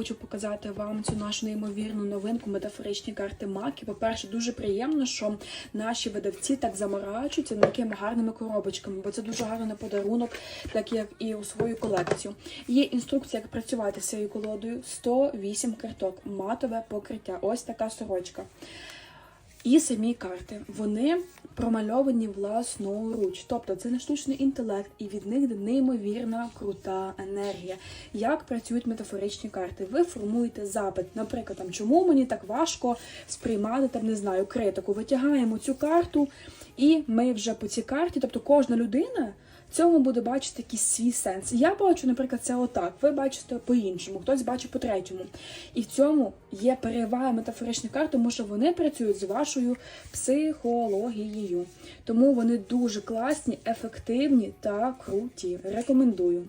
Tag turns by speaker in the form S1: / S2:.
S1: Хочу показати вам цю нашу неймовірну новинку метафоричні карти Маки. По-перше, дуже приємно, що наші видавці так заморачуються над такими гарними коробочками, бо це дуже гарний подарунок, так як і у свою колекцію. Є інструкція, як працювати з цією колодою. 108 карток, матове покриття. Ось така сорочка. І самі карти вони промальовані власноруч. Тобто це не штучний інтелект, і від них неймовірна крута енергія. Як працюють метафоричні карти? Ви формуєте запит, наприклад, там чому мені так важко сприймати там, не знаю, критику. Витягаємо цю карту, і ми вже по цій карті, тобто кожна людина. В Цьому буде бачити якийсь свій сенс. Я бачу, наприклад, це отак. Ви бачите по-іншому, хтось бачить по-третьому. І в цьому є перевага метафоричних карт, тому що вони працюють з вашою психологією. Тому вони дуже класні, ефективні та круті. Рекомендую.